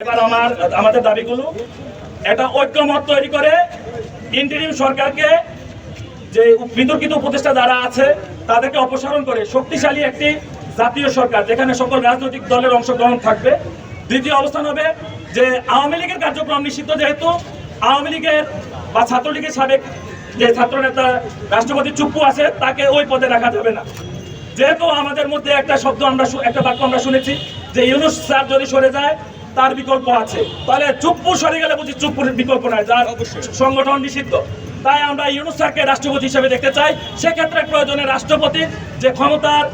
এবার আমার, আমাদের দাবিগুলো, একটা ঐক্যমত তৈরি করে ইন্টারিম সরকারকে যে বিতর্কিত উপদেষ্টা যারা আছে, তাদেরকে অপসারণ করে শক্তিশালী একটি জাতীয় সরকার, যেখানে সকল রাজনৈতিক দলের অংশগ্রহণ থাকবে। দ্বিতীয় অবস্থান হবে যে আওয়ামী লীগের কার্যক্রম নিষিদ্ধ যেহেতু, আওয়ামী লীগের বা ছাত্রলীগের সাবেক যে ছাত্র নেতা রাষ্ট্রপতি চুপ্পু আছে, তাকে ওই পদে রাখা যাবে না। যেহেতু আমাদের মধ্যে একটা শব্দ আমরা একটা বাক্য আমরা শুনেছি যে ইউনুস স্যার যদি সরে যায় তার বিকল্প আছে। তাহলে চুপ্পু সরে গেলে বুঝি চুপ্পুর বিকল্প নাই যার সংগঠন নিষিদ্ধ। তাই আমরা ইউনুস স্যারকে রাষ্ট্রপতি হিসেবে দেখতে চাই। সেক্ষেত্রে প্রয়োজনে রাষ্ট্রপতি যে ক্ষমতার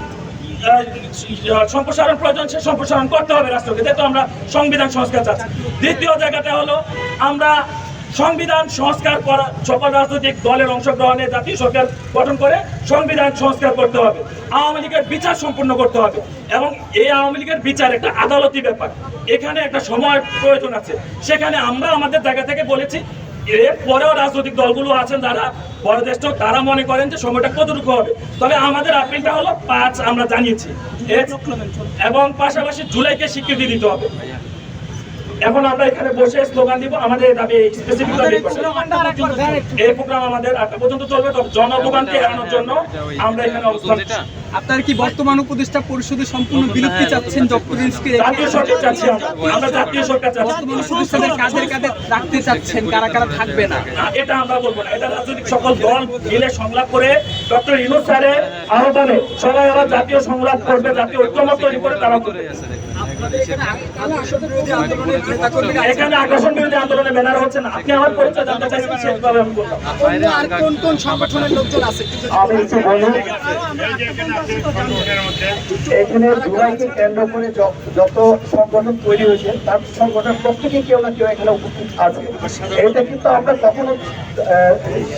সম্প্রসারণ প্রয়োজন সে সম্প্রসারণ করতে হবে রাষ্ট্রকে। যেহেতু আমরা সংবিধান সংস্কার চাচ্ছি। দ্বিতীয় জায়গাটা হলো আমরা সংবিধান সংস্কার করা সকল রাজনৈতিক দলের অংশগ্রহণে জাতীয় সরকার গঠন করে সংবিধান সংস্কার করতে হবে। আওয়ামী লীগের বিচার সম্পূর্ণ করতে হবে এবং এই আওয়ামী লীগের বিচার একটা আদালতি ব্যাপার। এখানে একটা সময় প্রয়োজন আছে। সেখানে আমরা আমাদের জায়গা থেকে বলেছি এর পরেও রাজনৈতিক দলগুলো আছেন যারা বয়োজ্যেষ্ঠ তারা মনে করেন যে সময়টা কতটুকু হবে। তবে আমাদের আপিলটা হলো পাঁচ আমরা জানিয়েছি। এবং পাশাপাশি জুলাইকে স্বীকৃতি দিতে হবে। এখন আমরা এখানে বসে স্লোগান দিব আমাদের দাবি স্পেসিফিক এই প্রোগ্রাম আমাদের আটটা পর্যন্ত চলবে জনগণকে এড়ানোর জন্য আমরা এখানে অবস্থান আপনারা কি বর্তমান উপদেষ্টা পরিষদের সম্পূর্ণ বিলুপ্তি চাচ্ছেন ডক্টর ইউনুসকে জাতীয় সরকার চাচ্ছি আমরা। জাতীয় সরকার চাচ্ছি। বর্তমান উপদেষ্টাদের কাদের কাদের রাখতে চাচ্ছেন কারা কারা থাকবে না? এটা আমরা বলব না। এটা রাজনৈতিক সকল দল মিলে সংলাপ করে ডক্টর ইউনুস স্যারের আহ্বানে সবাই আবার জাতীয় সংলাপ করবে জাতীয় ঐক্যমত তৈরি করে তারা করবে। এখানে আগ্রাসন বিরোধী আন্দোলনে ব্যানার হচ্ছে না। আপনি আমার পরিচয় জানতে চাইছেন সেভাবে আমি বললাম। আর কোন কোন সংগঠনের লোকজন আছে? আমি একটু বলি। এখানে জুলাইকে কেন্দ্র করে যত সংগঠন তৈরি হয়েছে তার সংগঠন প্রত্যেকে কেউ না কেউ এখানে উপস্থিত আছে। এটা কিন্তু আমরা কখনো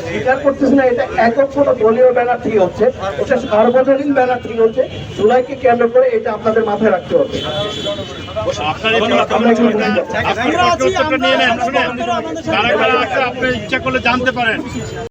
স্বীকার করতেছি না এটা একক কোনো দলীয় ব্যানার থেকে হচ্ছে। এটা সার্বজনীন ব্যানার থেকে হচ্ছে। জুলাইকে কেন্দ্র করে এটা আপনাদের মাথায় রাখতে হবে। ইচ্ছা করলে জানতে পারেন।